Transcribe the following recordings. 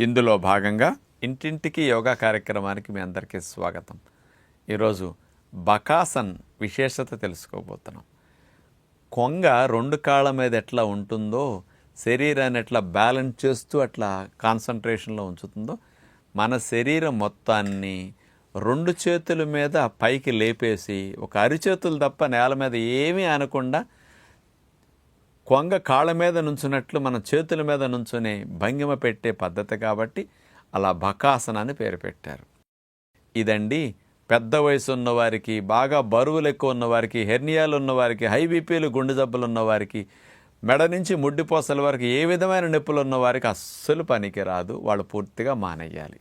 ఇందులో భాగంగా ఇంటింటికి యోగా కార్యక్రమానికి మీ అందరికీ స్వాగతం. ఈరోజు బకాసన్ విశేషత తెలుసుకోబోతున్నాం. కొంగ రెండు కాళ్ళ మీద ఎట్లా ఉంటుందో శరీరాన్ని ఎట్లా బ్యాలెన్స్ చేస్తూ అట్లా కాన్సన్ట్రేషన్లో ఉంచుతుందో మన శరీరం మొత్తాన్ని రెండు చేతుల మీద పైకి లేపేసి ఒక అరిచేతులు తప్ప నేల మీద ఏమీ అనకుండా కొంగ కాళ్ళ మీద నుంచున్నట్లు మన చేతుల మీద నుంచునే భంగిమ పెట్టే పద్ధతి కాబట్టి అలా బకాసన అని పేరు పెట్టారు. ఇదండి పెద్ద వయసు ఉన్నవారికి బాగా బరువులు ఎక్కువ ఉన్నవారికి హెర్నియాలు ఉన్నవారికి హై బీపీలు గుండె జబ్బులు ఉన్నవారికి మెడ నుంచి ముడ్డిపోసల వరకు ఏ విధమైన నొప్పులు ఉన్నవారికి అస్సలు పనికి రాదు వాళ్ళు పూర్తిగా మానేయాలి.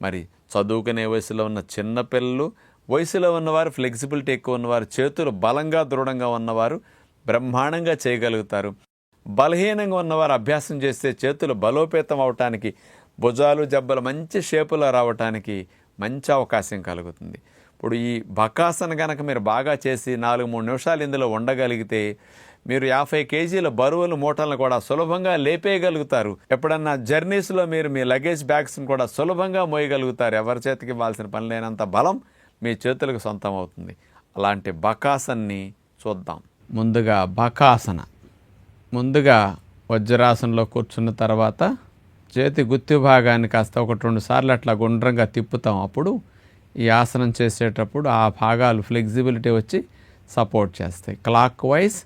మరి చదువుకునే వయసులో ఉన్న చిన్నపిల్లలు వయసులో ఉన్నవారు ఫ్లెక్సిబిలిటీ ఎక్కువ ఉన్నవారు చేతులు బలంగా దృఢంగా ఉన్నవారు బ్రహ్మాండంగా చేయగలుగుతారు. బలహీనంగా ఉన్నవారు అభ్యాసం చేస్తే చేతులు బలోపేతం అవటానికి భుజాలు జబ్బలు మంచి షేపులో రావటానికి మంచి అవకాశం కలుగుతుంది. ఇప్పుడు ఈ బకాసన కనుక మీరు బాగా చేసి నాలుగు మూడు నిమిషాలు ఇందులో ఉండగలిగితే మీరు యాభై కేజీల బరువులు మూటలను కూడా సులభంగా లేపేయగలుగుతారు. ఎప్పుడన్నా జర్నీస్లో మీరు మీ లగేజ్ బ్యాగ్స్ని కూడా సులభంగా మోయగలుగుతారు. ఎవరి చేతికి ఇవ్వాల్సిన పని లేనంత బలం మీ చేతులకు సొంతం అవుతుంది. అలాంటి బకాసన్ని చూద్దాం. ముందుగా బకాసన. ముందుగా వజ్రాసనలో కూర్చున్న తర్వాత చేతి గుత్తి భాగాన్ని కాస్త ఒకటి రెండు సార్లు అట్లా గుండ్రంగా తిప్పుతాం. అప్పుడు ఈ ఆసనం చేసేటప్పుడు ఆ భాగాలు ఫ్లెక్సిబిలిటీ వచ్చి సపోర్ట్ చేస్తాయి. Clockwise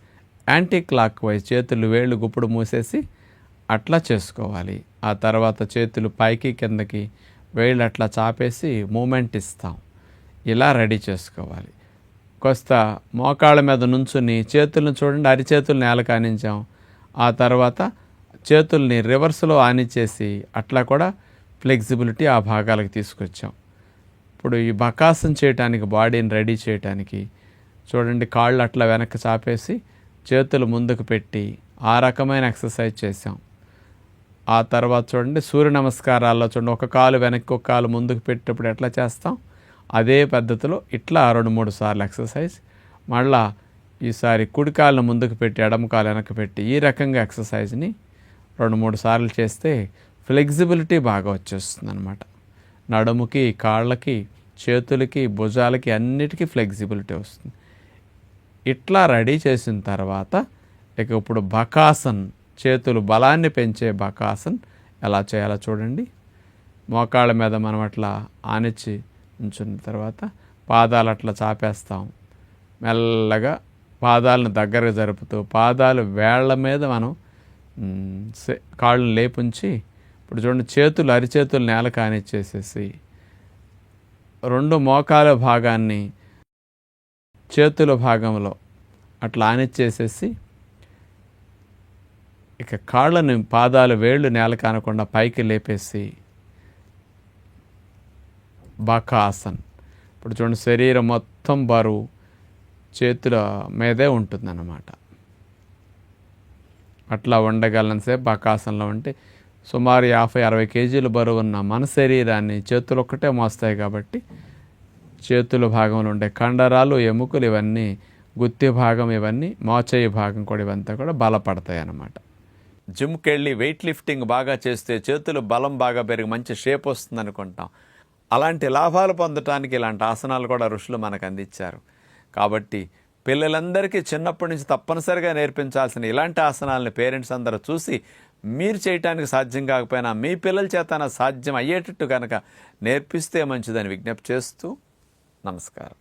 anticlockwise చేతులు వేళ్ళు గుప్పుడు మూసేసి అట్లా చేసుకోవాలి. ఆ తర్వాత చేతులు పైకి కిందకి వేళ్ళు అట్లా చాపేసి మూమెంట్ ఇస్తాం. ఇలా రెడీ చేసుకోవాలి. కొస్త మోకాళ్ళ మీద నుంచుని చేతులను చూడండి అరిచేతులు నేలకు ఆనించాం ఆ తర్వాత చేతుల్ని రివర్స్లో ఆనిచ్చేసి అట్లా కూడా ఫ్లెక్సిబిలిటీ ఆ భాగాలకు తీసుకొచ్చాం. ఇప్పుడు ఈ బకాసం చేయటానికి బాడీని రెడీ చేయటానికి చూడండి కాళ్ళు అట్లా వెనక్కి చాపేసి చేతులు ముందుకు పెట్టి ఆ రకమైన ఎక్సర్సైజ్ చేసాం ఆ తర్వాత చూడండి సూర్య నమస్కారాల్లో చూడండి ఒక కాలు వెనక్కి ఒక కాలు ముందుకు పెట్టేటప్పుడు ఎట్లా చేస్తాం? అదే పద్ధతిలో ఇట్లా రెండు మూడు సార్లు ఎక్సర్సైజ్ మళ్ళా ఈసారి కుడి కాళ్ళను ముందుకు పెట్టి ఎడమ కాలు వెనక్కి పెట్టి ఈ రకంగా ఎక్సర్సైజ్ని రెండు మూడు సార్లు చేస్తే ఫ్లెక్సిబిలిటీ బాగా వచ్చేస్తుంది అనమాట నడుముకి కాళ్ళకి చేతులకి భుజాలకి అన్నిటికీ ఫ్లెక్సిబిలిటీ వస్తుంది. ఇట్లా రెడీ చేసిన తర్వాత ఇక ఇప్పుడు బకాసన్ చేతులు బలాన్ని పెంచే బకాసన్ ఎలా చేయాలో చూడండి. మోకాళ్ళ మీద మనం అట్లా ఆనిచ్చి ఉంచున్న తర్వాత పాదాలు అట్లా చాపేస్తాం. మెల్లగా పాదాలను దగ్గరగా జరుపుతూ పాదాలు వేళ్ళ మీద మనం కాళ్ళను సే- కాళ్ళని లేపుంచి ఇప్పుడు చూడండి చేతులు అరిచేతులు నేల కానిచ్చేసేసి రెండు మోకాల భాగాన్ని చేతుల భాగంలో అట్లా ఆనిచ్చేసేసి ఇక కాళ్ళని పాదాలు వేళ్ళు నేల కానకుండా పైకి లేపేసి బకాసన్ ఇప్పుడు చూడండి శరీరం మొత్తం బరువు చేతుల మీదే ఉంటుందన్నమాట. అట్లా ఉండగలనసే బకాసంలో ఉంటే సుమారు యాభై అరవై కేజీలు బరువు ఉన్న మన శరీరాన్ని చేతులు ఒక్కటే మోస్తాయి కాబట్టి చేతుల భాగంలో ఉండే కండరాలు ఎముకలు ఇవన్నీ గుత్తి భాగం ఇవన్నీ మోచేయి భాగం కూడా ఇవంతా కూడా బలపడతాయి అన్నమాట. జిమ్కి వెళ్ళి వెయిట్ లిఫ్టింగ్ బాగా చేస్తే చేతులు బలం బాగా పెరిగి మంచి షేప్ వస్తుంది అనుకుంటాం అలాంటి లాభాలు పొందటానికి ఇలాంటి ఆసనాలు కూడా ఋషులు మనకు అందించారు. కాబట్టి పిల్లలందరికీ చిన్నప్పటి నుంచి తప్పనిసరిగా నేర్పించాల్సిన ఇలాంటి ఆసనాలని పేరెంట్స్ అందరూ చూసి మీరు చేయటానికి సాధ్యం కాకపోయినా మీ పిల్లల చేత సాధ్యం అయ్యేటట్టు కనుక నేర్పిస్తే మంచిదని విజ్ఞప్తి చేస్తూ నమస్కారం.